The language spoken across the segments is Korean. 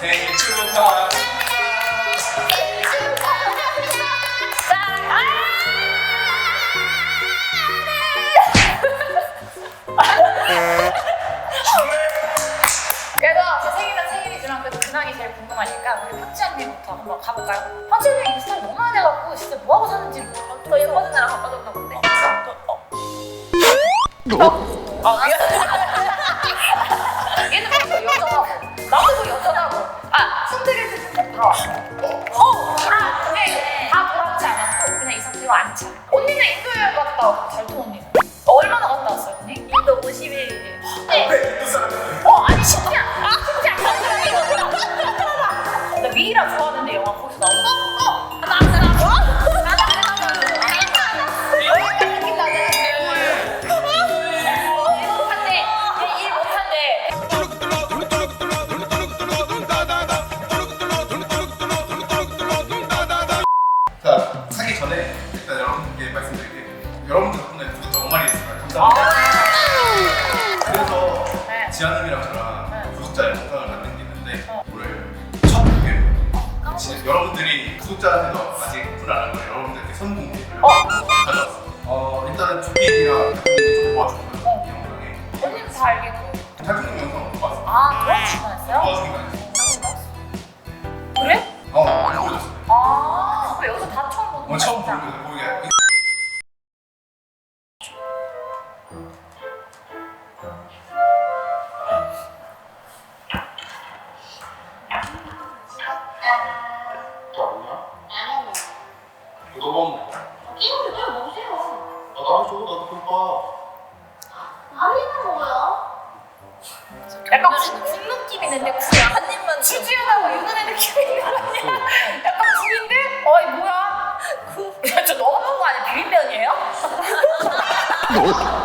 생일 축하 네. 그래도 제 생일은 생일이지만 그래도 근황이 제일 궁금하니까 우리 박지 언니부터 한번 가볼까요? 박지 언니 인스타에 너무 많이 해갖고 진짜 뭐하고 사는지 모르겠어. 저 예뻐진 나랑 바빠졌나 보다. 是吧 덕분에 분들 너무 많이 있어요. 감사합니다. 그래서 네. 지아님이랑 저랑 네. 구독자의 영상을 만든 게 있는데 어. 오늘 첫 공개예요. 진짜 여러분들이 구독자한테도 아직 오픈을 안한 거예요. 여러분들께 선공개를 어. 가져왔어요. 어, 일단은 준비랑 도와줬고요. 이 영상에. 언니도 다 알게 되고. 탈북 영상 못 봤어. 아, 도와주신 거였어요? 도와주신 거였어요. 그래? 어, 안 보여줬어요. 아, 그 여기서 다 처음 보는 거야? 어, 처음 보는 거야. Oh.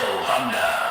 Disco Thunder.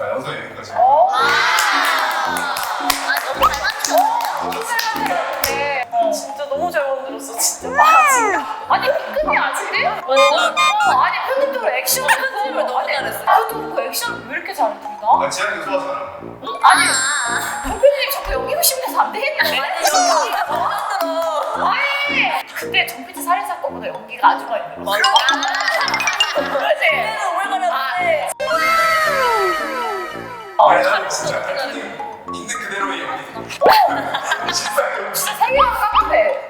자 영상 여기까지. 어? 아, 너무 잘 맞추셨네요. 네. 진짜 너무 잘 만들었어, 진짜. 아니 끝이 아닌데? 어, 아니 편집적으로 액션 편집을 너무 잘했어. 그것도 그 액션 왜 이렇게 잘해 둘 다? 아 지한이가 소화잖아. 아니 아, 정필님 자꾸 여기고 싶네서 안 되겠는데? 아니 근데 정필이 살인 사건보다 연기가 아주 많이 늘었어. 그렇지? 오래 걸렸는데. 아니 나는 진짜 팬님 있는 그대로의 연기. 진짜 연기. 생각은 깜깜해.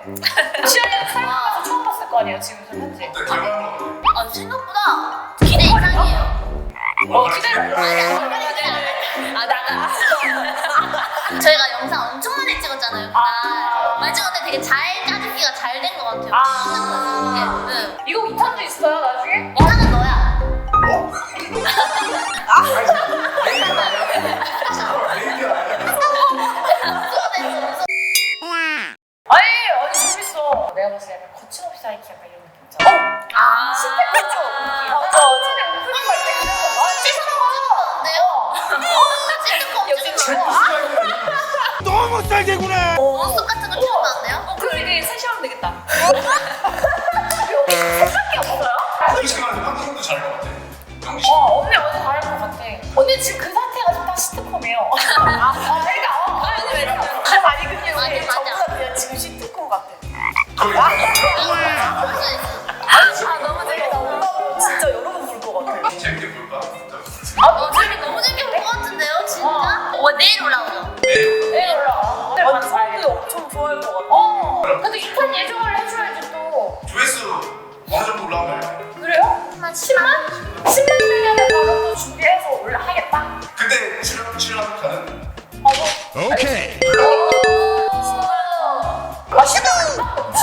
시연이는 살면서 처음 봤을 거 아니에요 지금 저 현재. 근데 결과는 어때? 아, 생각보다 기대 이상이에요. 어 기대를 아니, 아니, 아니, 아니. 아, 나가. 저희가 영상 엄청 많이 찍었잖아요. 그날. 아. 많이 찍었는데 되게 잘 짜주기가 잘 된 것 같아요. 아. 네. 이거 2탄도 있어요 나중에? 이상은 거. 너무 쌀개구나. 원수 같은 거 찍어봤는데요? 어 그럼 이제 세시하면 되겠다. 여기 생각이 없어요? 솔직히 말해서 방송도 잘할 것 같아. 연기 어 언니 완전 잘할 것 같아. 언니 지금 그 상태가 좀다 시트콤이에요. 아 그러니까 어. 아니 우리 맞아. 저보다 그냥 지금 시트콤 같아. 출연 가능? 어 뭐. 오케이. 아 10만 금방 넘지.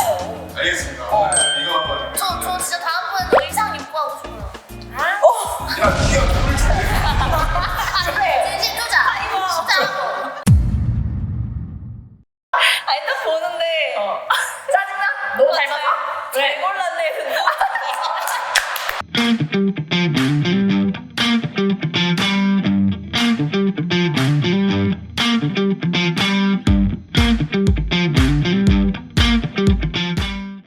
알겠습니다. 어. 네, 이거 한번. 저, 저 진짜 다음번에 의상 입고 하고 싶어요. 야, 네가 누굴 줄래? 아, 그래. 진심 투자. 진짜. 아니, 딱 보는데. 어. 짜증나? 너무 잘 맞아? 잘 골랐네, 근데.